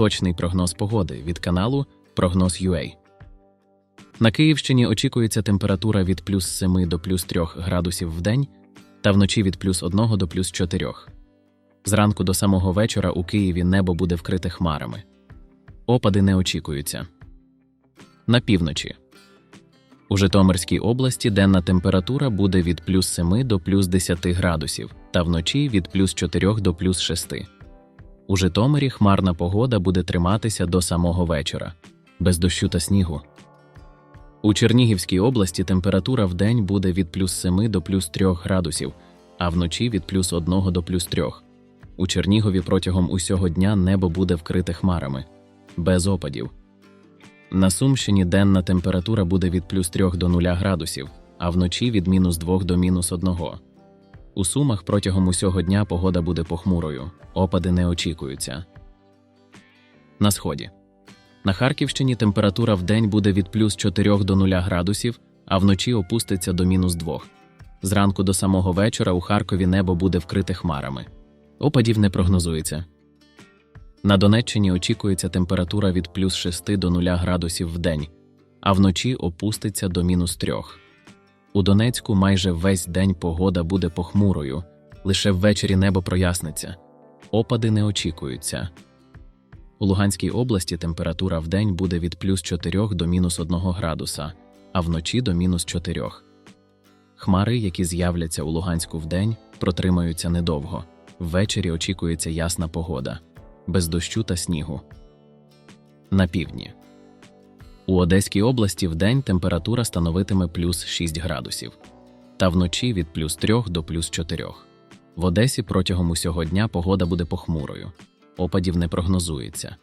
Точний прогноз погоди від каналу Прогноз UA. На Київщині очікується температура від плюс 7 до плюс 3 градусів в день та вночі від плюс 1 до плюс 4. Зранку до самого вечора у Києві небо буде вкрите хмарами. Опади не очікуються. На півночі. У Житомирській області денна температура буде від плюс 7 до плюс 10 градусів та вночі від плюс 4 до плюс 6. У Житомирі хмарна погода буде триматися до самого вечора, без дощу та снігу. У Чернігівській області температура в день буде від плюс 7 до плюс 3 градусів, а вночі від плюс 1 до плюс 3. У Чернігові протягом усього дня небо буде вкрите хмарами, без опадів. На Сумщині денна температура буде від плюс 3 до 0 градусів, а вночі від мінус 2 до мінус 1. У Сумах протягом усього дня погода буде похмурою, опади не очікуються. На сході. На Харківщині температура в день буде від плюс 4 до 0 градусів, а вночі опуститься до мінус 2. Зранку до самого вечора у Харкові небо буде вкрите хмарами. Опадів не прогнозується. На Донеччині очікується температура від плюс 6 до 0 градусів в день, а вночі опуститься до мінус 3. У Донецьку майже весь день погода буде похмурою, лише ввечері небо проясниться. Опади не очікуються. У Луганській області температура в день буде від плюс 4 до мінус 1 градуса, а вночі до мінус 4. Хмари, які з'являться у Луганську вдень, протримаються недовго. Ввечері очікується ясна погода, без дощу та снігу. На півдні. У Одеській області вдень температура становитиме плюс 6 градусів, та вночі від плюс 3 до плюс 4. В Одесі протягом усього дня погода буде похмурою. Опадів не прогнозується.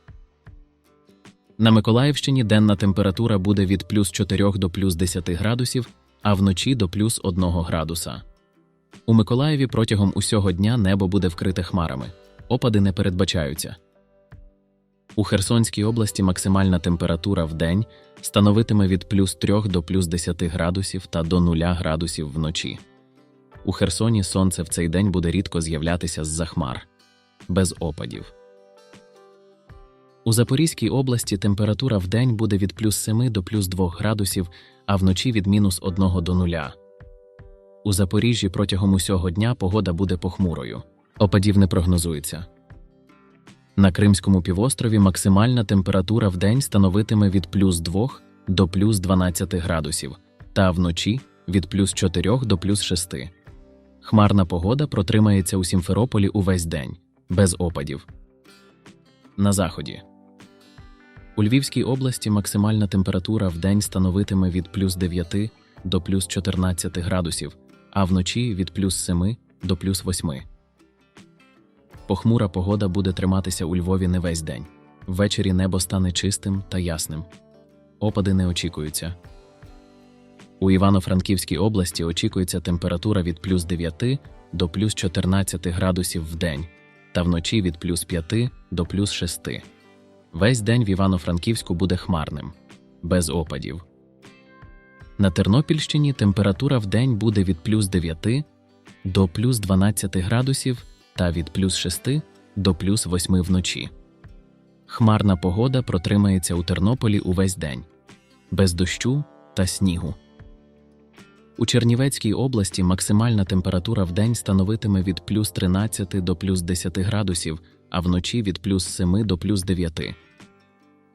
На Миколаївщині денна температура буде від плюс 4 до плюс 10 градусів, а вночі до плюс 1 градуса. У Миколаєві протягом усього дня небо буде вкрите хмарами. Опади не передбачаються. У Херсонській області максимальна температура в день становитиме від плюс 3 до плюс 10 градусів та до 0 градусів вночі. У Херсоні сонце в цей день буде рідко з'являтися з-за хмар, без опадів. У Запорізькій області температура в день буде від плюс 7 до плюс 2 градусів, а вночі від мінус 1 до 0. У Запоріжжі протягом усього дня погода буде похмурою. Опадів не прогнозується. На Кримському півострові максимальна температура в день становитиме від плюс 2 до плюс 12 градусів, та вночі від плюс 4 до плюс 6. Хмарна погода протримається у Сімферополі увесь день, без опадів. На заході. У Львівській області максимальна температура в день становитиме від плюс 9 до плюс 14 градусів, а вночі від плюс 7 до плюс 8. Похмура погода буде триматися у Львові не весь день. Ввечері небо стане чистим та ясним. Опади не очікуються. У Івано-Франківській області очікується температура від плюс 9 до плюс 14 градусів в день та вночі від плюс 5 до плюс 6. Весь день в Івано-Франківську буде хмарним, без опадів. На Тернопільщині температура в день буде від плюс 9 до плюс 12 градусів та від плюс 6 до плюс 8 вночі. Хмарна погода протримається у Тернополі увесь день, без дощу та снігу. У Чернівецькій області максимальна температура в день становитиме від плюс 13 до плюс 10 градусів, а вночі від плюс 7 до плюс 9.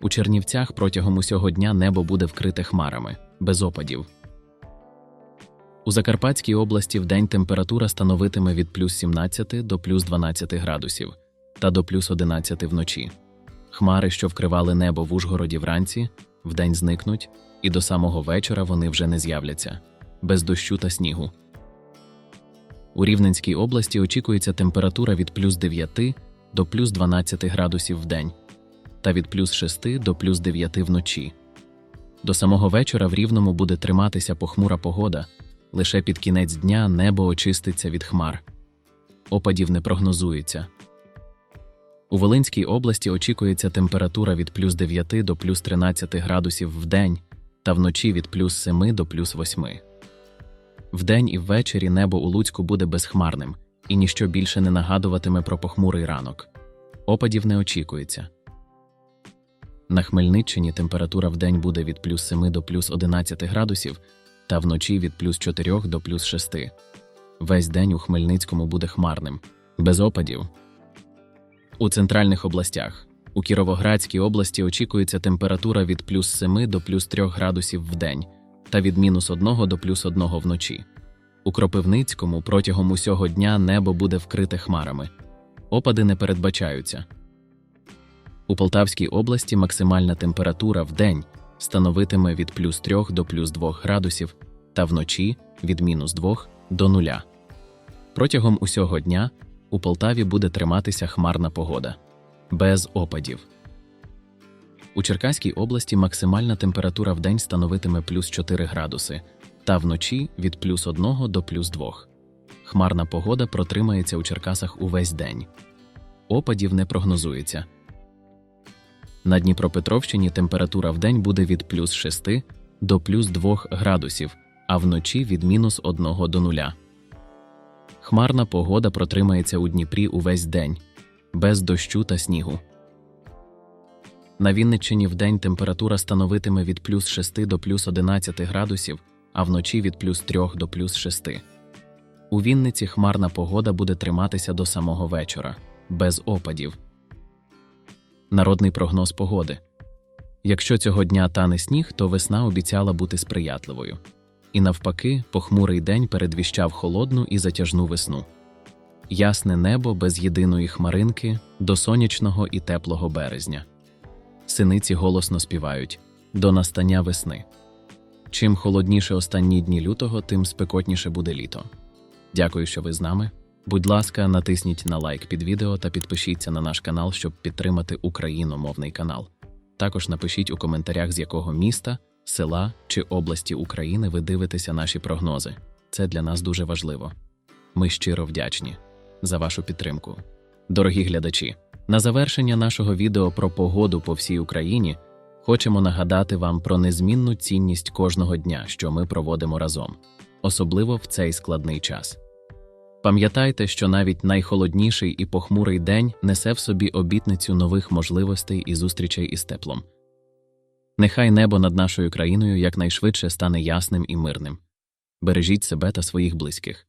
У Чернівцях протягом усього дня небо буде вкрите хмарами, без опадів. У Закарпатській області вдень температура становитиме від плюс 17 до плюс 12 градусів та до плюс 11 вночі. Хмари, що вкривали небо в Ужгороді вранці, вдень зникнуть, і до самого вечора вони вже не з'являться без дощу та снігу. У Рівненській області очікується температура від плюс 9 до плюс 12 градусів в день та від плюс 6 до плюс 9 вночі. До самого вечора в Рівному буде триматися похмура погода, лише під кінець дня небо очиститься від хмар. Опадів не прогнозується. У Волинській області очікується температура від плюс 9 до плюс 13 градусів в день та вночі від плюс 7 до плюс 8. Вдень і ввечері небо у Луцьку буде безхмарним, і ніщо більше не нагадуватиме про похмурий ранок. Опадів не очікується. На Хмельниччині температура в день буде від плюс 7 до плюс 11 градусів, та вночі від плюс 4 до плюс 6. Весь день у Хмельницькому буде хмарним, без опадів. У центральних областях. У Кіровоградській області очікується температура від плюс 7 до плюс 3 градусів в день та від мінус 1 до плюс 1 вночі. У Кропивницькому протягом усього дня небо буде вкрите хмарами. Опади не передбачаються. У Полтавській області максимальна температура в день становитиме від плюс 3 до плюс 2 градусів та вночі від мінус 2 до 0. Протягом усього дня у Полтаві буде триматися хмарна погода без опадів. У Черкаській області максимальна температура в день становитиме плюс 4 градуси, та вночі від плюс 1 до плюс 2. Хмарна погода протримається у Черкасах увесь день. Опадів не прогнозується. На Дніпропетровщині температура в день буде від плюс 6 до плюс 2 градусів, а вночі від мінус 1 до 0. Хмарна погода протримається у Дніпрі увесь день, без дощу та снігу. На Вінниччині вдень температура становитиме від плюс 6 до плюс 11 градусів, а вночі від плюс 3 до плюс 6. У Вінниці хмарна погода буде триматися до самого вечора, без опадів. Народний прогноз погоди. Якщо цього дня тане сніг, то весна обіцяла бути сприятливою. І навпаки, похмурий день передвіщав холодну і затяжну весну. Ясне небо без єдиної хмаринки до сонячного і теплого березня. Синиці голосно співають до настання весни. Чим холодніше останні дні лютого, тим спекотніше буде літо. Дякую, що ви з нами. Будь ласка, натисніть на лайк під відео та підпишіться на наш канал, щоб підтримати україномовний канал. Також напишіть у коментарях, з якого міста, села чи області України ви дивитеся наші прогнози. Це для нас дуже важливо. Ми щиро вдячні за вашу підтримку. Дорогі глядачі, на завершення нашого відео про погоду по всій Україні хочемо нагадати вам про незмінну цінність кожного дня, що ми проводимо разом, особливо в цей складний час. Пам'ятайте, що навіть найхолодніший і похмурий день несе в собі обітницю нових можливостей і зустрічей із теплом. Нехай небо над нашою країною якнайшвидше стане ясним і мирним. Бережіть себе та своїх близьких.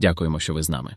Дякуємо, що ви з нами.